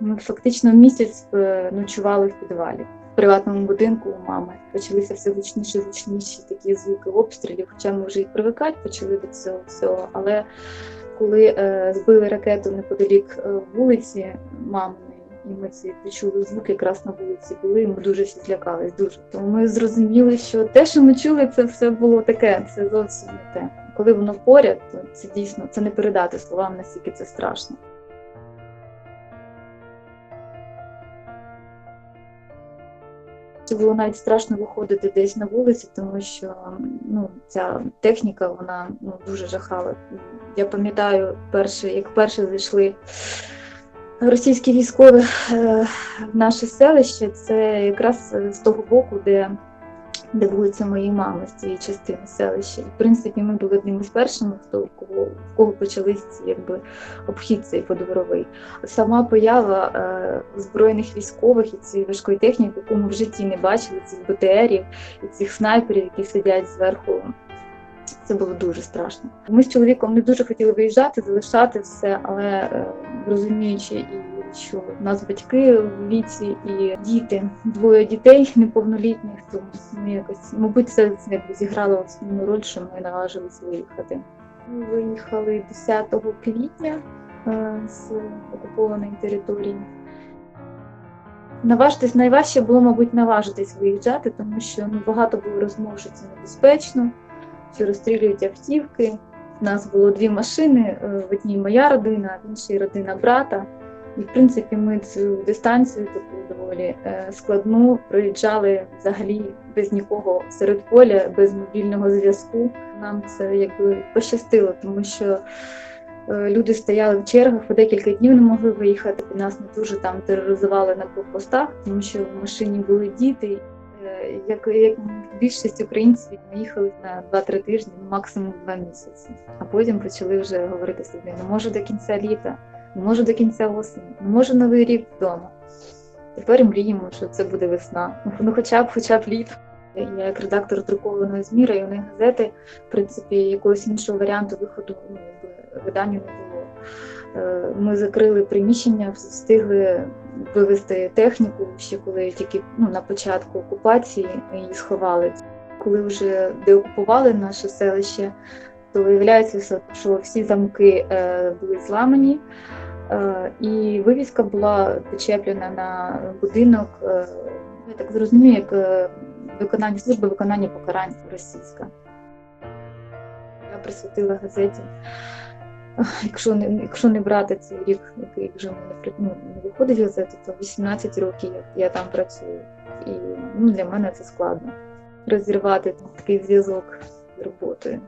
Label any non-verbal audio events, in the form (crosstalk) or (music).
Ми фактично місяць е, ночували в підвалі. В приватному будинку у мами почалися все гучніші, гучніші такі звуки обстрілів. Хоча ми вже і привикати почали до цього всього. Але коли е, збили ракету неподалік е, вулиці маминої, і ми ці почули звуки якраз на вулиці були, ми дуже всі злякались. Дуже тому ми зрозуміли, що те, що ми чули, це все було таке, це зовсім не те. Коли воно поряд, то це дійсно це не передати словам, наскільки це страшно. Це було навіть страшно виходити десь на вулиці, тому що ну, ця техніка вона ну, дуже жахала. Я пам'ятаю, перше, як перше зайшли російські військові е, в наше селище, це якраз з того боку, де, де вулиця моєї мами, з цієї частини селища. І, в принципі, ми були одним із першими, хто в кого, в кого почались якби обхід цей подворовий. Сама поява е, збройних військових і цієї важкої техніки, яку ми в житті не бачили, цих БТРів і цих снайперів, які сидять зверху. Це було дуже страшно. Ми з чоловіком не дуже хотіли виїжджати, залишати все, але е, розуміючи, і що в нас батьки в віці і діти, двоє дітей (laughs) неповнолітніх, то ми якось, мабуть, це якби зіграло основну роль, що ми наважилися виїхати. Ми виїхали 10 квітня е, з окупованої території. Наважитись найважче було, мабуть, наважитись виїжджати, тому що ну, багато було розмов, що це небезпечно, що розстрілюють автівки. У нас було дві машини, е, в одній моя родина, в іншій родина брата. І, в принципі, ми цю дистанцію таку доволі е, складну проїжджали взагалі без нікого серед поля, без мобільного зв'язку. Нам це якби пощастило, тому що е, люди стояли в чергах, по декілька днів не могли виїхати. Нас не дуже там тероризували на блокпостах, тому що в машині були діти. Е, Як, як більшість українців їхали на 2-3 тижні, максимум 2 місяці. А потім почали вже говорити собі, не можу до кінця літа, не можу до кінця осені, не можу новий рік вдома. Тепер мріємо, що це буде весна. Ну, хоча б, хоча б літо. Я як редактор друкованої ЗМІ районної газети, в принципі, якогось іншого варіанту виходу ну, якби, виданню не було. Е, Ми закрили приміщення, встигли вивезти техніку, ще коли тільки ну, на початку окупації ми її сховали. Коли вже деокупували наше селище, то виявляється, що всі замки е, були зламані, і вивіска була почеплена на будинок. е, Я так зрозумію, як е, виконання служби виконання покарань російська. Я присвятила газеті. Якщо не, якщо не брати цей рік, який вже мене ну, не виходить газети, то 18 років я там працюю. І ну, для мене це складно розірвати такий зв'язок з роботою.